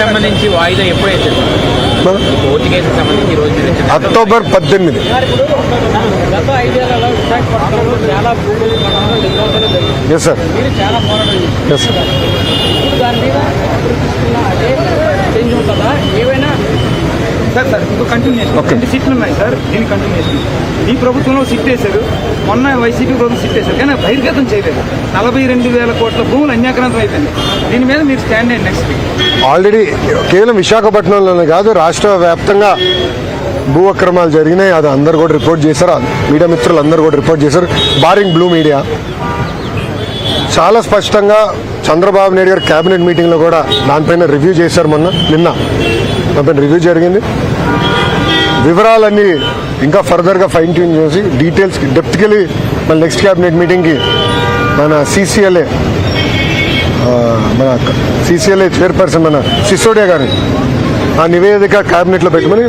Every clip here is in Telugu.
సంబంధించి వాయిదా ఎప్పుడైతే కోర్టు కేసుకు సంబంధించి ఈ రోజు నుంచి అక్టోబర్ పద్దెనిమిది. Yes sir. ఎస్ సార్ దాని మీద ఇప్పుడు తీసుకున్న అదే చేంజ్ ఉంటుందా ఏవైనా సార్ సార్ ఇంకో కంటిన్యూషన్ సీట్లు ఉన్నాయి సార్ దీని కంటిన్యూషన్ ఈ ప్రభుత్వంలో సిట్ వేశారు మొన్న వైసీపీ ప్రభుత్వం సిట్ వేశారు కానీ బహిర్గతం చేయలేదు. నలభై రెండు వేల కోట్ల భూములు అన్యాక్రాంతం అయిపోయింది దీని మీద మీరు స్టాండ్ అయ్యండి నెక్స్ట్ ఆల్రెడీ కేవలం విశాఖపట్నంలోనే కాదు రాష్ట్ర వ్యాప్తంగా భూ అక్రమాలు జరిగినాయి. అది అందరు కూడా రిపోర్ట్ చేశారు. మీడియా మిత్రులు అందరూ కూడా రిపోర్ట్ చేశారు. బారింగ్ బ్లూ మీడియా చాలా స్పష్టంగా చంద్రబాబు నాయుడు గారు కేబినెట్ మీటింగ్లో కూడా దానిపైన రివ్యూ చేశారు మొన్న నిన్న. దానిపైన రివ్యూ జరిగింది. వివరాలన్నీ ఇంకా ఫర్దర్గా ఫైన్ ట్యూన్ చేసి డీటెయిల్స్కి డెప్త్కి వెళ్ళి మన నెక్స్ట్ క్యాబినెట్ మీటింగ్కి మన సీసీఎల్ఏ మన సీసీఎల్ఏ చైర్పర్సన్ మన సిసోడియా గారు ఆ నివేదిక క్యాబినెట్లో పెట్టమని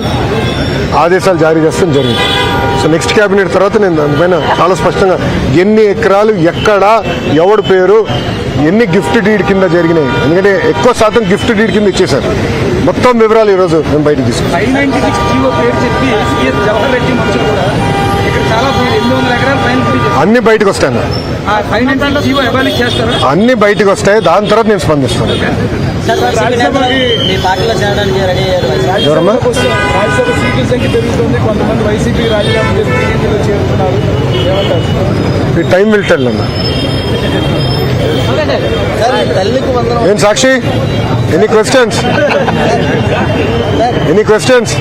ఆదేశాలు జారీ చేస్తాం జరిగింది. సో నెక్స్ట్ క్యాబినెట్ తర్వాత నేను దానిపైన చాలా స్పష్టంగా ఎన్ని ఎకరాలు ఎక్కడ ఎవడు పేరు ఎన్ని గిఫ్ట్ డీడ్ కింద జరిగినాయి. ఎందుకంటే ఎక్కువ శాతం గిఫ్ట్ డీడ్ కింద ఇచ్చేశారు. మొత్తం వివరాలు ఈరోజు మేము బయటకు తీసుకున్నాం చేశారు అన్ని బయటకు వస్తాయి అన్న. ఆ ఫైవ్ నైన్టీ జీవో ఎవాల్యూ చేస్తారా? అన్ని బయటకు వస్తాయి. దాని తర్వాత నేను స్పందిస్తాను. ఎవరమ్మా? ఈ టైం విల్ టెల్ అన్న. ఏం Sakshi? Any questions any questions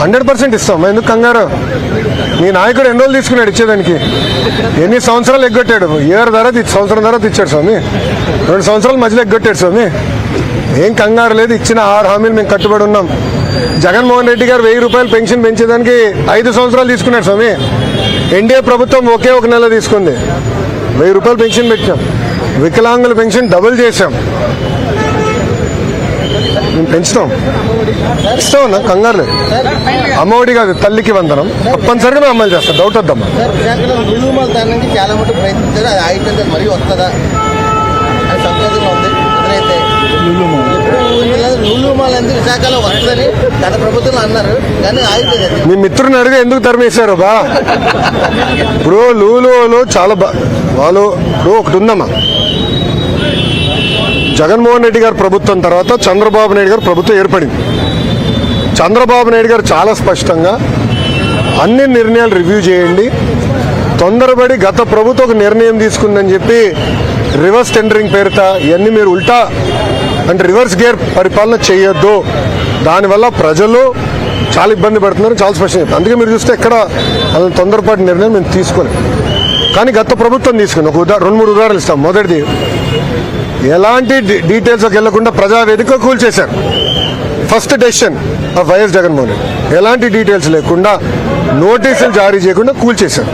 hundred percent ఇస్తాం. ఎందుకు కంగారు? మీ నాయకుడు ఎన్ని రోజులు తీసుకున్నాడు ఇచ్చేదానికి? ఎన్ని సంవత్సరాలు ఎగ్గొట్టాడు? ఇయర్ తర్వాత సంవత్సరం తర్వాత ఇచ్చాడు స్వామి. రెండు సంవత్సరాల మధ్యలో ఎగ్గొట్టాడు స్వామి. ఏం కంగారు లేదు. ఇచ్చిన ఆరు హామీలు మేము కట్టుబడి ఉన్నాం. జగన్మోహన్ రెడ్డి గారు వెయ్యి రూపాయలు పెన్షన్ పెంచేదానికి ఐదు సంవత్సరాలు తీసుకున్నాడు స్వామి. ఎన్డీఏ ప్రభుత్వం ఒకే ఒక నెల తీసుకుంది. వెయ్యి రూపాయలు పెన్షన్ పెట్టాం. వికలాంగుల పెన్షన్ డబుల్ చేశాం. మేము పెంచుతాం. ఇస్తాం అన్న కంగారు లేదు. అమ్మఒడి కాదు తల్లికి వందనం. తప్పనిసరిగా మేము అమలు చేస్తాం. డౌట్ వద్దమ్మా. చాలా ప్రయత్నించారు. అది మరీ వస్తుందా? సంతోషంగా ఉంది. అదనైతే ఎప్పుడు శాఖలో వస్తుందని గత ప్రభుత్వం అన్నారు. కానీ ఆగిపోయింది మీ మిత్రుని అడిగి ఎందుకు తరిమేశారు బా? ఇప్పుడు లూలులో చాలా బా వాళ్ళు ఇప్పుడు ఒకటి ఉందమ్మా. జగన్మోహన్ రెడ్డి గారి ప్రభుత్వం తర్వాత చంద్రబాబు నాయుడు గారు ప్రభుత్వం ఏర్పడింది. చంద్రబాబు నాయుడు గారు చాలా స్పష్టంగా అన్ని నిర్ణయాలు రివ్యూ చేయండి. తొందరపడి గత ప్రభుత్వం ఒక నిర్ణయం తీసుకుందని చెప్పి రివర్స్ టెండరింగ్ పేరిట ఇవన్నీ మీరు ఉల్టా అంటే రివర్స్ గేర్ పరిపాలన చేయొద్దు. దానివల్ల ప్రజలు చాలా ఇబ్బంది పడుతున్నారు చాలా స్పష్టంగా అందుకే మీరు చూస్తే ఎక్కడ అలా తొందరపాటు నిర్ణయం మేము తీసుకోలేం. కానీ గత ప్రభుత్వం తీసుకుని ఒక ఉదా రెండు మూడు ఉదాహరణలు ఇస్తాం. మొదటిది ఎలాంటి డీటెయిల్స్కి వెళ్ళకుండా Praja Vedika కూల్చేశారు. First decision of YS Jagan Mohan Reddy. ఎలాంటి డీటెయిల్స్ లేకుండా నోటీసులు జారీ చేయకుండా కూల్చేశారు.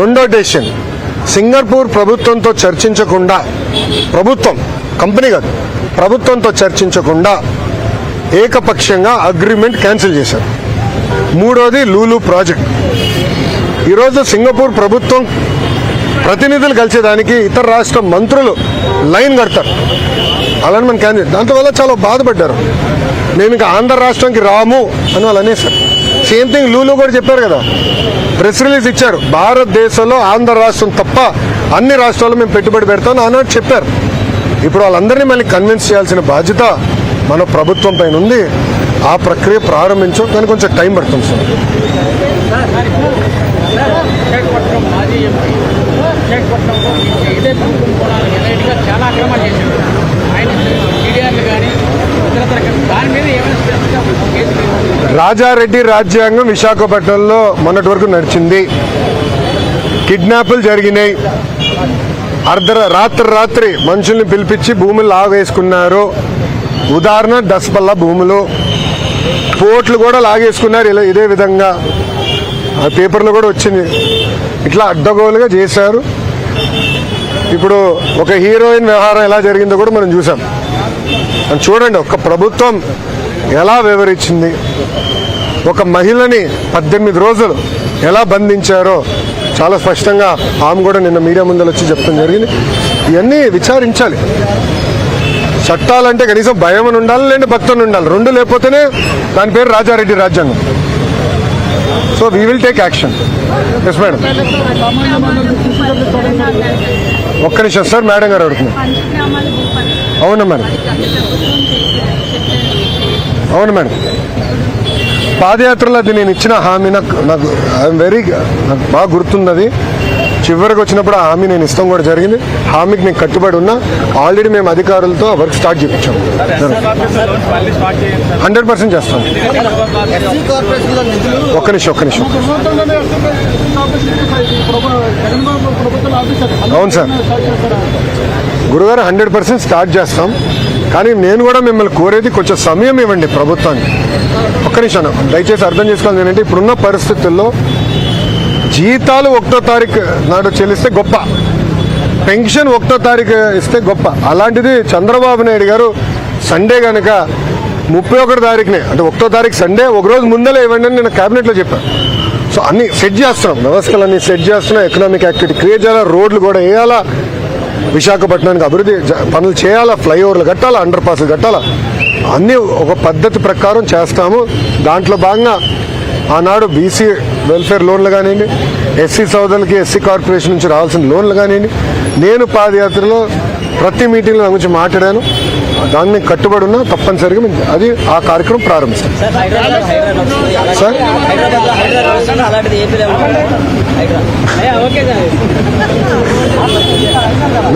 రెండో డెసిషన్ సింగపూర్ ప్రభుత్వంతో చర్చించకుండా ప్రభుత్వం కంపెనీ కాదు ప్రభుత్వంతో చర్చించకుండా ఏకపక్షంగా అగ్రిమెంట్ క్యాన్సిల్ చేశారు. మూడోది లూలు ప్రాజెక్ట్. ఈరోజు సింగపూర్ ప్రభుత్వం ప్రతినిధులు కలిసేదానికి ఇతర రాష్ట్ర మంత్రులు లైన్ కడతారు. అలానే మన క్యాండిడేట్. దాంతో చాలా బాధపడ్డారు. మేము ఇంకా ఆంధ్ర రాష్ట్రానికి రాము అని వాళ్ళు అనేసారు సేమ్ థింగ్ లూలు కూడా చెప్పారు కదా. ప్రెస్ రిలీజ్ ఇచ్చారు. భారతదేశంలో ఆంధ్ర రాష్ట్రం తప్ప అన్ని రాష్ట్రాల్లో మేము పెట్టుబడి పెడతాం అన్నట్టు చెప్పారు. ఇప్పుడు వాళ్ళందరినీ మళ్ళీ కన్విన్స్ చేయాల్సిన బాధ్యత మన ప్రభుత్వం పైన ఉంది. ఆ ప్రక్రియ ప్రారంభించాం కానీ కొంచెం టైం పడుతుంది సార్ రాజారెడ్డి రాజ్యాంగం విశాఖపట్నంలో మొన్నటి వరకు నడిచింది. కిడ్నాపులు జరిగినాయి. అర్ధ రాత్రి రాత్రి మనుషుల్ని పిలిపించి భూములు లాగేసుకున్నారు. ఉదాహరణ దసపల్ల భూములు. పోట్లు కూడా లాగేసుకున్నారు ఇలా ఇదే విధంగా. ఆ పేపర్లో కూడా వచ్చింది. ఇట్లా అడ్డగోలుగా చేశారు. ఇప్పుడు ఒక హీరోయిన్ వ్యవహారం ఎలా జరిగిందో కూడా మనం చూసాం. చూడండి ఒక ప్రభుత్వం ఎలా వివరించింది. ఒక మహిళని పద్దెనిమిది రోజులు ఎలా బంధించారో. చాలా స్పష్టంగా ఆమె కూడా నిన్న మీడియా ముందర వచ్చి చెప్పడం జరిగింది. ఇవన్నీ విచారించాలి. చట్టాలంటే కనీసం భయం అని ఉండాలి లేదంటే భక్తులు ఉండాలి. రెండు లేకపోతేనే దాని పేరు రాజారెడ్డి రాజ్యాంగం. So we will take action yes madam ఒక్క నిమిషం సార్ మేడం గారు అడుగుతున్నారు. అవునా మేడం అవును మేడం పాదయాత్రలో అది నేను ఇచ్చిన హామీ నాకు నాకు ఐఎమ్ వెరీ నాకు బాగా గుర్తున్నది. చివరికి వచ్చినప్పుడు ఆ హామీ నేను ఇస్తాం కూడా జరిగింది. హామీకి నేను కట్టుబడి ఉన్నా. ఆల్రెడీ మేము అధికారులతో వర్క్ స్టార్ట్ చేయించాం హండ్రెడ్ పర్సెంట్ చేస్తాం. ఒక్క నిమిషం ఒక్క నిమిషం. అవును సార్. గురుగారు హండ్రెడ్ పర్సెంట్ స్టార్ట్ చేస్తాం. కానీ నేను కూడా మిమ్మల్ని కోరేది కొంచెం సమయం ఇవ్వండి ప్రభుత్వానికి. ఒక్క నిమిషం. దయచేసి అర్థం చేసుకోవాలి ఏంటంటే ఇప్పుడున్న పరిస్థితుల్లో జీతాలు ఒకటో తారీఖు నాడు చెల్లిస్తే గొప్ప. పెన్షన్ ఒకటో తారీఖు ఇస్తే గొప్ప. అలాంటిది చంద్రబాబు నాయుడు గారు సండే కనుక ముప్పై ఒకటి తారీఖునే అంటే ఒకటో తారీఖు సండే ఒక రోజు ముందలే ఇవ్వండి అని నేను క్యాబినెట్లో చెప్పాను. సో అన్ని సెట్ చేస్తున్నాం. వ్యవస్థలన్నీ సెట్ చేస్తున్నాం. ఎకనామిక్ యాక్టివిటీ క్రియేట్ చేయాలా? రోడ్లు కూడా వేయాలా? విశాఖపట్నానికి అభివృద్ధి పనులు చేయాలా ఫ్లైఓవర్లు కట్టాలా అండర్ పాస్లు కట్టాలా? అన్నీ ఒక పద్ధతి ప్రకారం చేస్తాము. దాంట్లో భాగంగా ఆనాడు బీసీ వెల్ఫేర్ లోన్లు కానివ్వండి ఎస్సీ సోదరులకి ఎస్సీ కార్పొరేషన్ నుంచి రావాల్సిన లోన్లు కానివ్వండి నేను పాదయాత్రలో ప్రతి మీటింగ్లో దాని గురించి మాట్లాడాను. దాన్ని కట్టుబడి ఉన్నా తప్పనిసరిగా మేము అది ఆ కార్యక్రమం ప్రారంభిస్తాం సార్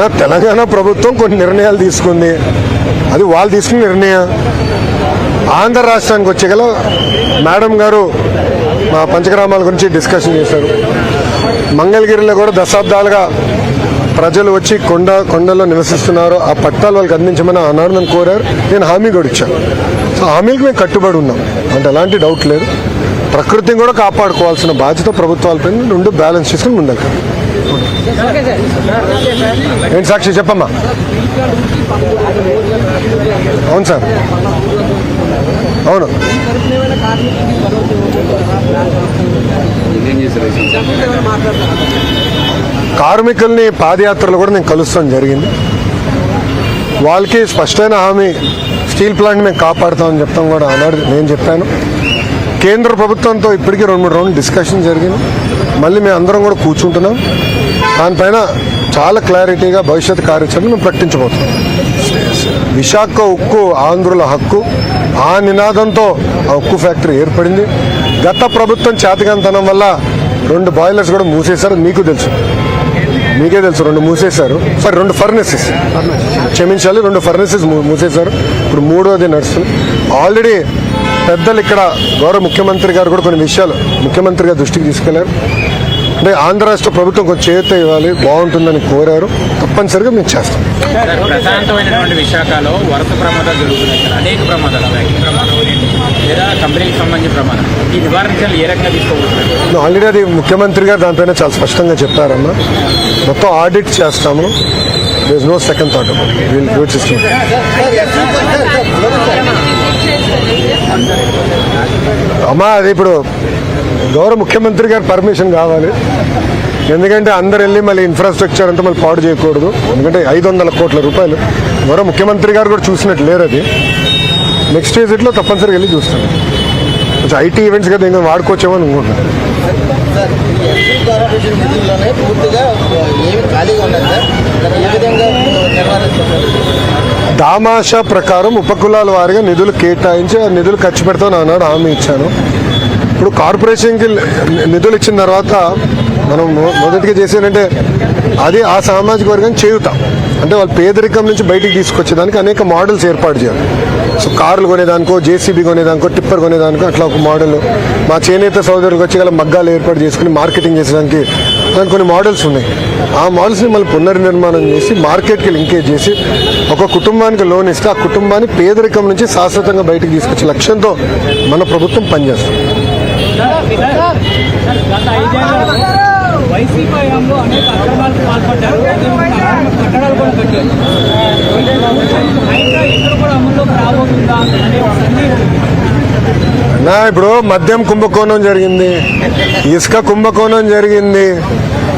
నా తెలంగాణ ప్రభుత్వం కొన్ని నిర్ణయాలు తీసుకుంది. అది వాళ్ళు తీసుకున్న నిర్ణయం. ఆంధ్ర రాష్ట్రానికి వచ్చే గల మేడం గారు మా పంచగ్రామాల గురించి డిస్కషన్ చేశారు. మంగళగిరిలో కూడా దశాబ్దాలుగా ప్రజలు వచ్చి కొండ కొండలో నివసిస్తున్నారు. ఆ పట్టాలు వాళ్ళకి అందించమని ఆనాడు కోరారు. నేను హామీ కూడా ఇచ్చాను సో హామీలకు మేము కట్టుబడి ఉన్నాం. అంటే ఎలాంటి డౌట్ లేదు. ప్రకృతిని కూడా కాపాడుకోవాల్సిన బాధ్యత ప్రభుత్వాలపై రెండు బ్యాలెన్స్ చేసుకుని ముందుకు ఏంటి సాక్షి చెప్పమ్మా? అవును సార్. అవును. కార్మికుల్ని పాదయాత్రలు కూడా నేను కలుస్తాం జరిగింది. వాళ్ళకి స్పష్టమైన హామీ స్టీల్ ప్లాంట్ మేము కాపాడుతామని చెప్తాం కూడా అన్నాడు నేను చెప్పాను. కేంద్ర ప్రభుత్వంతో ఇప్పటికీ రెండు మూడు రౌండ్ డిస్కషన్ జరిగింది. మళ్ళీ మేము అందరం కూడా కూర్చుంటున్నాం. దానిపైన చాలా క్లారిటీగా భవిష్యత్ కార్యాచరణ మేము ప్రకటించబోతున్నాం. విశాఖ ఉక్కు ఆంధ్రుల హక్కు ఆ నినాదంతో ఆ ఉక్కు ఫ్యాక్టరీ ఏర్పడింది. గత ప్రభుత్వం చేతకంతనం వల్ల రెండు బాయిలర్స్ కూడా మూసేశారు మీకు తెలుసు. మీకే తెలుసు రెండు మూసేశారు. సారీ రెండు ఫర్నెసెస్ క్షమించాలి రెండు ఫర్నెసెస్ మూసేశారు. ఇప్పుడు మూడోది నడుస్తుంది ఆల్రెడీ పెద్దలు ఇక్కడ గౌరవ ముఖ్యమంత్రి గారు కూడా కొన్ని విషయాలు ముఖ్యమంత్రి గారి దృష్టికి తీసుకెళ్ళారు. అంటే ఆంధ్ర రాష్ట్ర ప్రభుత్వం కొంచెం చేత ఇవ్వాలి బాగుంటుందని కోరారు. తప్పనిసరిగా మేము చేస్తాం. ప్రశాంతమైనటువంటి విశాఖలో వరద ప్రమాదాలు జరుగుతున్నాయి అనేక ప్రమాదాలు. లేదా కంపెనీకి సంబంధించిన ఈ నివారణ చర్యలు ఏ రకంగా తీసుకోబోతున్నారు ఆల్రెడీ అది ముఖ్యమంత్రి గారు దానిపైన చాలా స్పష్టంగా చెప్పారమ్మా. మొత్తం ఆడిట్ చేస్తాము. There's no second thought we'll do system అమ్మా అది ఇప్పుడు గౌరవ ముఖ్యమంత్రి గారు పర్మిషన్ కావాలి. ఎందుకంటే అందరు వెళ్ళి మళ్ళీ ఇన్ఫ్రాస్ట్రక్చర్ అంతా మళ్ళీ పాడు చేయకూడదు. ఎందుకంటే ఐదు వందల కోట్ల రూపాయలు. గౌరవ ముఖ్యమంత్రి గారు కూడా చూసినట్టు లేరు అది. నెక్స్ట్ విజిట్లో తప్పనిసరిగా వెళ్ళి చూస్తాను. కొంచెం ఐటీ ఈవెంట్స్ కదా ఇంకా వాడుకోవచ్చేమో అని అనుకుంటున్నాను సార్ దామాషా ప్రకారం ఉపకులాల వారిగా నిధులు కేటాయించి ఆ నిధులు ఖర్చు పెడతాను అన్నాడు హామీ ఇచ్చాను. ఇప్పుడు కార్పొరేషన్కి నిధులు ఇచ్చిన తర్వాత మనం మొదటిగా చేసేదంటే అది ఆ సామాజిక వర్గాన్ని చేయుతాం అంటే వాళ్ళ పేదరికం నుంచి బయటికి తీసుకొచ్చేదానికి అనేక మోడల్స్ ఏర్పాటు చేయాలి. సో కార్లు కొనేదానికో జేసీబీ కొనేదానికో టిప్పర్ కొనేదానికో అట్లా ఒక మోడల్ మా చేనేత సోదరులకు వచ్చి గల మగ్గాలు ఏర్పాటు చేసుకుని మార్కెటింగ్ చేసేదానికి దానికి కొన్ని మోడల్స్ ఉన్నాయి. ఆ మోడల్స్ని మళ్ళీ పునర్నిర్మాణం చేసి మార్కెట్కి లింకేజ్ చేసి ఒక కుటుంబానికి లోన్ ఇస్తే ఆ కుటుంబాన్ని పేదరికం నుంచి శాశ్వతంగా బయటకు తీసుకొచ్చే లక్ష్యంతో మన ప్రభుత్వం పనిచేస్తుంది. వైసీపీ హయాంలో అనేక అక్రమాలకు పాల్పడ్డారు. కట్టడాలు కూడా కట్టారు. హైడ్రా ఇక్కడ కూడా అమల్లోకి రాబోతుందా అనే సందేహం నా ఇప్పుడు మద్యం కుంభకోణం జరిగింది. ఇసుక కుంభకోణం జరిగింది.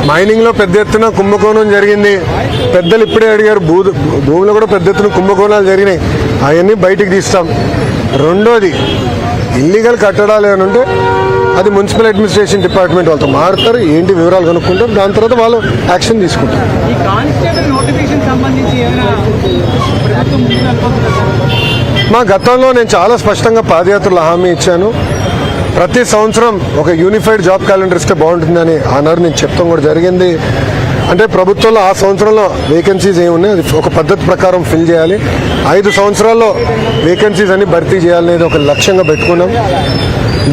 మైనింగ్లో పెద్ద ఎత్తున కుంభకోణం జరిగింది. పెద్దలు ఇప్పుడే అడిగారు భూ భూమిలో కూడా పెద్ద ఎత్తున కుంభకోణాలు జరిగినాయి. అవన్నీ బయటికి తీస్తాం. రెండోది ఇల్లీగల్ కట్టడాలు ఏమైనా ఉంటే అది మున్సిపల్ అడ్మినిస్ట్రేషన్ డిపార్ట్మెంట్ వాళ్ళతో మారుతారు ఏంటి వివరాలు కనుక్కుంటారు దాని తర్వాత వాళ్ళు యాక్షన్ తీసుకుంటారు? మా గతంలో నేను చాలా స్పష్టంగా పాదయాత్రలు హామీ ఇచ్చాను. ప్రతి సంవత్సరం ఒక యూనిఫైడ్ జాబ్ క్యాలెండర్ ఇస్తే బాగుంటుందని ఆనాడు నేను చెప్తాం కూడా జరిగింది. అంటే ప్రభుత్వంలో ఆ సంవత్సరంలో వేకెన్సీస్ ఏమున్నాయి అది ఒక పద్ధతి ప్రకారం ఫిల్ చేయాలి. ఐదు సంవత్సరాల్లో వేకెన్సీస్ అన్ని భర్తీ చేయాలనేది ఒక లక్ష్యంగా పెట్టుకున్నాం.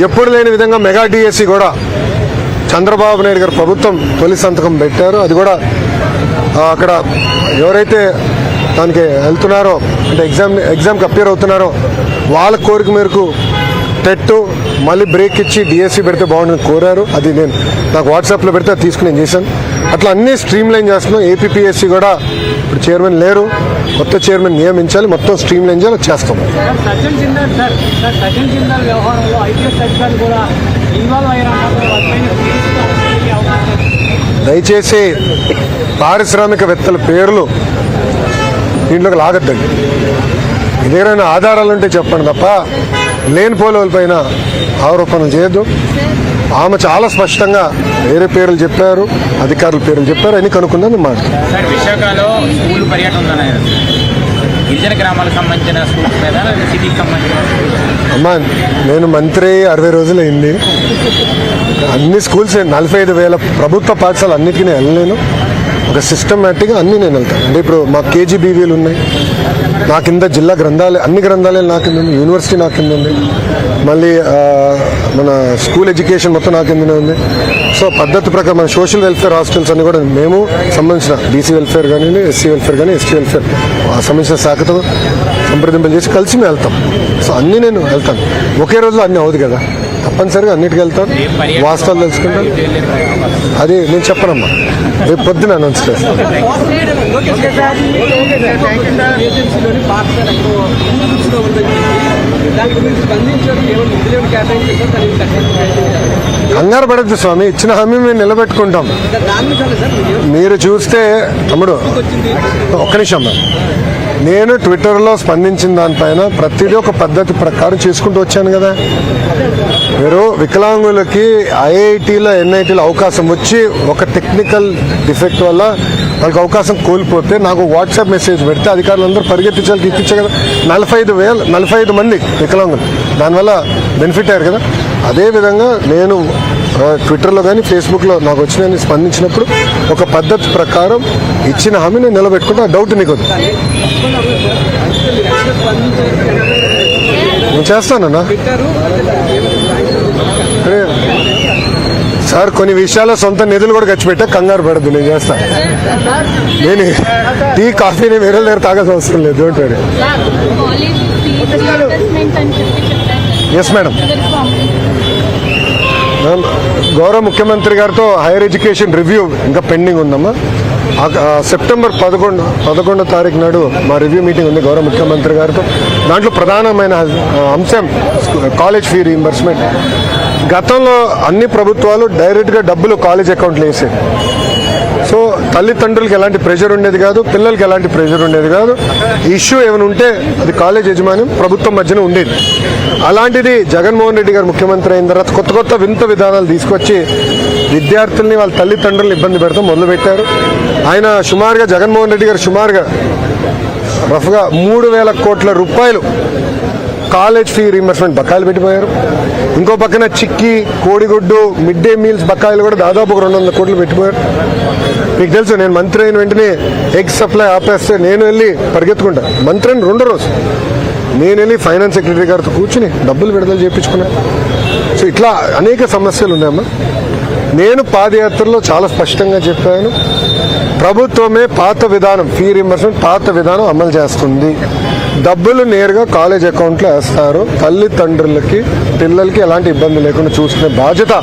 ఎప్పుడు లేని విధంగా మెగా డిఎస్సి కూడా చంద్రబాబు నాయుడు గారు ప్రభుత్వం తొలి సంతకం పెట్టారు. అది కూడా అక్కడ ఎవరైతే దానికి వెళ్తున్నారో అంటే ఎగ్జామ్ ఎగ్జామ్కి అపియర్ అవుతున్నారో వాళ్ళ కోరిక మేరకు టెట్టు మళ్ళీ బ్రేక్ ఇచ్చి డిఎస్సి పెడితే బాగుంటుంది కోరారు. అది నేను నాకు వాట్సాప్లో పెడితే అది తీసుకుని నేను చేశాను. అట్లా అన్నీ స్ట్రీమ్ లైన్ చేస్తున్నాం. ఏపీఎస్సి కూడా ఇప్పుడు చైర్మన్ లేరు. కొత్త చైర్మన్ నియమించాలి. మొత్తం స్ట్రీమ్ లైన్ చేయాలి చేస్తాం. దయచేసి పారిశ్రామికవేత్తల పేర్లు దీంట్లోకి లాగద్దండి. ఇదేమైనా ఆధారాలు ఉంటే చెప్పండి తప్ప లేని పోలవల పైన ఆరోపణలు చేయొద్దు. ఆమె చాలా స్పష్టంగా వేరే పేర్లు చెప్పారు అధికారుల పేర్లు చెప్పారు అని కనుక్కుందని మాట విశాఖలో స్కూల్ పర్యటన ఉందన్నారు గిరిజన గ్రామాలకు సంబంధించిన స్కూల్స్ మీద లేదా సిటీకి సంబంధించిన schools? అమ్మా నేను మంత్రి అరవై రోజులు అయింది అన్ని స్కూల్స్ నలభై ఐదు వేల ప్రభుత్వ పాఠశాలలు అన్నిటికీ నేను వెళ్ళలేను. ఒక సిస్టమేటిక్గా అన్ని నేను వెళ్తాను అంటే ఇప్పుడు మా కేజీబీవీలు ఉన్నాయి. నా కింద జిల్లా గ్రంథాలయ అన్ని గ్రంథాలయాలు నా కింద ఉంది యూనివర్సిటీ నా కింద ఉంది మళ్ళీ మన స్కూల్ ఎడ్యుకేషన్ మొత్తం నా కిందనే ఉంది. సో పద్ధతి ప్రకారం మన సోషల్ వెల్ఫేర్ హాస్టల్స్ అన్ని కూడా మేము సంబంధించిన బీసీ వెల్ఫేర్ కానీ ఎస్సీ వెల్ఫేర్ కానీ ఎస్టీ వెల్ఫేర్ ఆ సంబంధించిన శాఖతో సంప్రదింపులు చేసి కలిసి మేము వెళ్తాం. సో అన్నీ నేను వెళ్తాను. ఒకే రోజు అన్నీ అవుదు కదా. తప్పనిసరిగా అన్నిటికీ వెళ్తాను. వాస్తవాలు తెలుసుకుంటాను. అది నేను చెప్పనమ్మా. రేపు పొద్దున అనౌన్స్ చేస్తాను పాఠశాల ఏమైనా కేటాయించారు దానికి కంగారు పడద్దు స్వామి ఇచ్చిన హామీ మేము నిలబెట్టుకుంటాం. మీరు చూస్తే తమ్ముడు ఒక్క నిమిషం. నేను ట్విట్టర్లో స్పందించిన దానిపైన ప్రతిదీ ఒక పద్ధతి ప్రకారం చేసుకుంటూ వచ్చాను కదా. మీరు వికలాంగులకి ఐఐటీలో ఎన్ఐటీలో అవకాశం వచ్చి ఒక టెక్నికల్ డిఫెక్ట్ వల్ల వాళ్ళకి అవకాశం కోల్పోతే నాకు వాట్సాప్ మెసేజ్ పెడితే అధికారులందరూ పరిగెత్తించాలి ఇప్పించే కదా నలభై ఐదు వేలు నలభై ఐదు మంది వికలాంగులు దానివల్ల బెనిఫిట్ అయ్యారు కదా. అదేవిధంగా నేను ట్విట్టర్లో కానీ ఫేస్బుక్లో నాకు వచ్చిన స్పందించినప్పుడు ఒక పద్ధతి ప్రకారం ఇచ్చిన హామీ నేను నిలబెట్టుకుంటే ఆ డౌట్ నీకు నేను చేస్తానన్నా సార్ కొన్ని విషయాల్లో సొంత నిధులు కూడా ఖర్చు పెట్టా కంగారు పడద్దు నేను చేస్తా. నేను టీ కాఫీని వేరే దగ్గర తాగాల్సిన అవసరం లేదు డోంట్ ఎస్ మేడం గౌరవ ముఖ్యమంత్రి గారితో హైయర్ ఎడ్యుకేషన్ రివ్యూ ఇంకా పెండింగ్ ఉందమ్మా. సెప్టెంబర్ పదకొండు పదకొండో తారీఖు నాడు మా రివ్యూ మీటింగ్ ఉంది గౌరవ ముఖ్యమంత్రి గారితో. దాంట్లో ప్రధానమైన అంశం కాలేజ్ ఫీ రీయింబర్స్మెంట్. గతంలో అన్ని ప్రభుత్వాలు డైరెక్ట్గా డబ్బులు కాలేజ్ అకౌంట్లో వేసేది సో తల్లిదండ్రులకి ఎలాంటి ప్రెషర్ ఉండేది కాదు పిల్లలకి ఎలాంటి ప్రెషర్ ఉండేది కాదు. ఇష్యూ ఏమైనా ఉంటే అది కాలేజ్ యజమాని ప్రభుత్వం మధ్యన ఉండేది. అలాంటిది జగన్మోహన్ రెడ్డి గారు ముఖ్యమంత్రి అయిన తర్వాత కొత్త కొత్త వింత విధానాలు తీసుకొచ్చి విద్యార్థుల్ని వాళ్ళ తల్లిదండ్రులను ఇబ్బంది పెడతాం మొదలుపెట్టారు. ఆయన సుమారుగా జగన్మోహన్ రెడ్డి గారు సుమారుగా రఫ్గా మూడు వేల కోట్ల రూపాయలు కాలేజ్ ఫీ రీంబర్స్మెంట్ బకాయిలు పెట్టిపోయారు. ఇంకో పక్కన చిక్కి కోడిగుడ్డు మిడ్ డే మీల్స్ బకాయిలు కూడా దాదాపు ఒక రెండు వందల కోట్లు పెట్టిపోయారు. మీకు తెలుసు నేను మంత్రి అయిన వెంటనే ఎగ్ సప్లై ఆపేస్తే నేను వెళ్ళి పరిగెత్తుకుంటా. మంత్రి అయిన రెండో రోజు నేను వెళ్ళి ఫైనాన్స్ సెక్రటరీ గారితో కూర్చుని డబ్బులు విడుదల చేయించుకున్నా. సో ఇట్లా అనేక సమస్యలు ఉన్నాయమ్మా. నేను పాదయాత్రలో చాలా స్పష్టంగా చెప్పాను. ప్రభుత్వమే పాత విధానం ఫీ రింబర్స్మెంట్ పాత విధానం అమలు చేస్తుంది. డబ్బులు నేరుగా కాలేజ్ అకౌంట్లో వేస్తారు. తల్లిదండ్రులకి పిల్లలకి ఎలాంటి ఇబ్బంది లేకుండా చూసుకునే బాధ్యత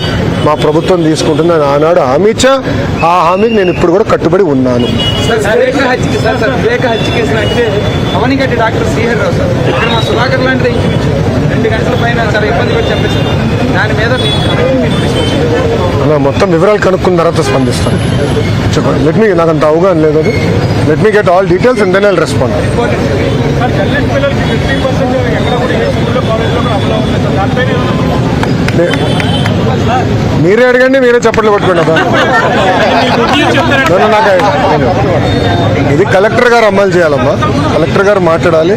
మా ప్రభుత్వం తీసుకుంటుందని ఆనాడు హామీ ఇచ్చా. ఆ హామీకి నేను ఇప్పుడు కూడా కట్టుబడి ఉన్నాను. మొత్తం వివరాలు కనుక్కున్న తర్వాత స్పందిస్తాను. చెప్పండి. లెట్ మీ నాకు అంత అవగాహన లేదు అది. Let me get all details and then I'll respond మీరే అడగండి మీరే చప్పట్లు పట్టుకోండి నాకు ఇది కలెక్టర్ గారు అమలు చేయాలమ్మా. కలెక్టర్ గారు మాట్లాడాలి.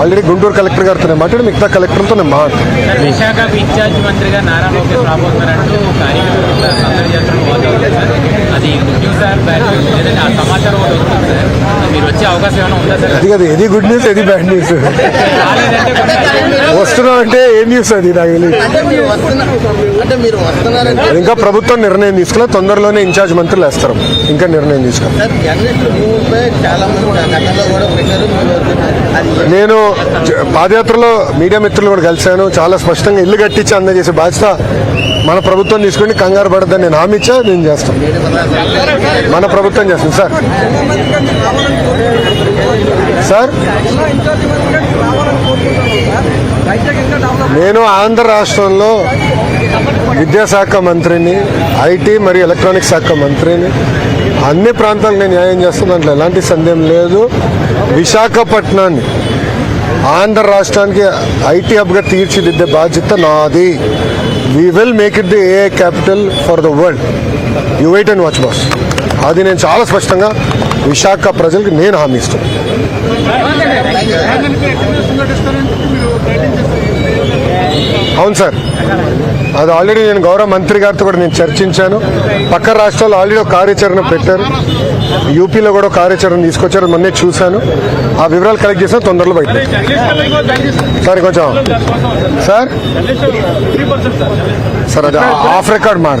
ఆల్రెడీ గుంటూరు కలెక్టర్ గారితో మాట్లాడి మిగతా కలెక్టర్తో నేను మాట్లాడు. సార్ విశాఖకు ఇన్ఛార్జ్ మంత్రిగా నారా లోకేష్ రాబోతున్నారంటూ కార్యకర్తలు కూడా చేస్తున్న సార్. అది సార్. సమాచారం వస్తుంది సార్. మీరు వచ్చే అవకాశం ఏమైనా ఉందా సార్? అది కదా ఇది గుడ్ న్యూస్ ఇది బ్యాడ్ న్యూస్ వస్తున్నాం అంటే ఏం న్యూస్ అది నాకు తెలియదు అంటే మీరు వస్తున్నారు అంటే మీరు వస్తున్నారంటే ఇంకా ప్రభుత్వం నిర్ణయం తీసుకుని తొందరలోనే ఇన్ఛార్జ్ మంత్రులు వేస్తారు ఇంకా నిర్ణయం తీసుకుని నేను పాదయాత్రలో మీడియా మిత్రులు కూడా కలిశాను. చాలా స్పష్టంగా ఇల్లు కట్టించి అందజేసే బాధ్యత మన ప్రభుత్వం తీసుకుని కంగారు పడద్దని నేను హామీ ఇచ్చా నేను చేస్తాను. మన ప్రభుత్వం చేస్తుంది. సార్. సార్? నేను ఆంధ్ర రాష్ట్రంలో విద్యాశాఖ మంత్రిని ఐటీ మరియు ఎలక్ట్రానిక్ శాఖ మంత్రిని అన్ని ప్రాంతాలకు నేను న్యాయం చేస్తాను దాంట్లో ఎలాంటి సందేహం లేదు. విశాఖపట్నాన్ని ఆంధ్ర రాష్ట్రానికి ఐటీ హబ్గా తీర్చిదిద్దే బాధ్యత నాది. We will make it the A capital for the world you wait and watch boss అది నేను చాలా స్పష్టంగా విశాఖ ప్రజలకు నేను హామీ ఇస్తాను అవును సార్. అది ఆల్రెడీ నేను గౌరవ మంత్రి గారితో కూడా నేను చర్చించాను. పక్క రాష్ట్రాల్లో ఆల్రెడీ ఒక కార్యాచరణ పెట్టారు. యూపీలో కూడా ఒక కార్యాచరణ తీసుకొచ్చారు. మొన్నే చూశాను. ఆ వివరాలు కలెక్ట్ చేసిన తొందరలో బయట సార్ కొంచెం సార్? సార్ అది ఆఫ్ రికార్డ్ మాట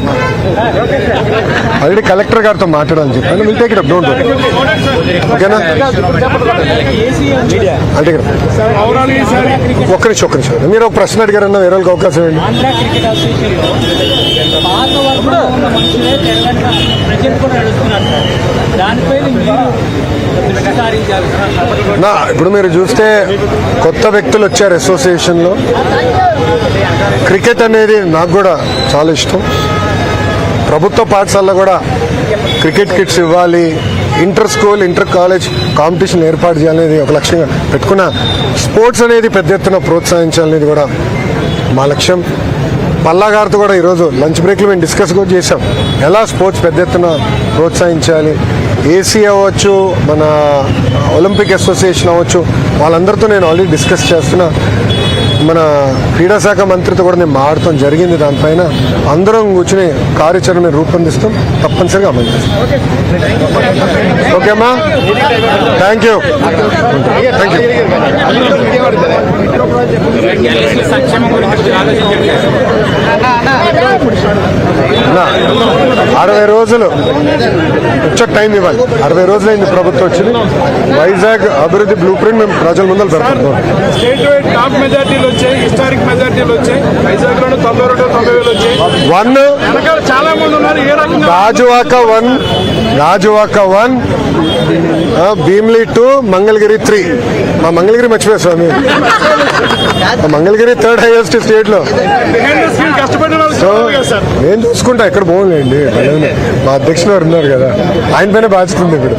ఆల్రెడీ కలెక్టర్ గారితో మాట్లాడాలని చెప్పాను. Will take it up don't ఓకేనా? అంటే ఒక్క నిమిషం ఒక్క నిమిషం. మీరు ఒక ప్రశ్న అడిగారన్న వేరే వాళ్ళకి అవకాశం ఏంటి? నా ఇప్పుడు మీరు చూస్తే కొత్త వ్యక్తులు వచ్చారు అసోసియేషన్లో క్రికెట్ అనేది నాకు కూడా చాలా ఇష్టం. ప్రభుత్వ పాఠశాలలో కూడా క్రికెట్ కిట్స్ ఇవ్వాలి. Inter school inter college competition ఏర్పాటు చేయాలనేది ఒక లక్ష్యంగా పెట్టుకున్న స్పోర్ట్స్ అనేది పెద్ద ఎత్తున ప్రోత్సహించాలనేది కూడా మా లక్ష్యం. పల్లా గారితో కూడా ఈరోజు లంచ్ బ్రేక్లో మేము డిస్కస్ కూడా చేసాం ఎలా స్పోర్ట్స్ పెద్ద ఎత్తున ప్రోత్సహించాలి? ఏసీ అవ్వచ్చు మన ఒలింపిక్ అసోసియేషన్ అవ్వచ్చు వాళ్ళందరితో నేను ఆల్రెడీ డిస్కస్ చేస్తున్నా. మన క్రీడా శాఖ మంత్రితో కూడా నేను మాడటం జరిగింది. దానిపైన అందరం కూర్చుని కార్యాచరణ రూపొందిస్తాం. తప్పనిసరిగా అమలు చేస్తాం. ఓకే అమ్మా థ్యాంక్ యూ థ్యాంక్ యూ సంక్షేమం గురించి అరవై రోజులు. వచ్చే టైం ఇవ్వాలి. అరవై రోజులైంది ప్రభుత్వం వచ్చింది. వైజాగ్ అభివృద్ధి బ్లూ ప్రింట్ మేము ప్రజల ముందర పెడతాం స్టేట్ వైడ్ టాప్ మెజార్టీలు వచ్చాయి హిస్టారిక్ మెజార్టీలు వచ్చాయి. వైజాగ్లోనే తొంభై రెండు తొంభై వేలు వచ్చాయి. వన్ వెనకాల చాలా మంది ఉన్నారు. ఏ రకంగా? Gajuwaka one Gajuwaka one Bheemili two Mangalagiri three మా మంగళగిరి మర్చిపోయా స్వామి. మంగళగిరి థర్డ్ హైయెస్ట్ స్టేట్లో. నేను చూసుకుంటా ఎక్కడ పోలేండి మా అధ్యక్షులు ఉన్నారు కదా. ఆయన పైన బాధ్యత ఉంది ఇప్పుడు.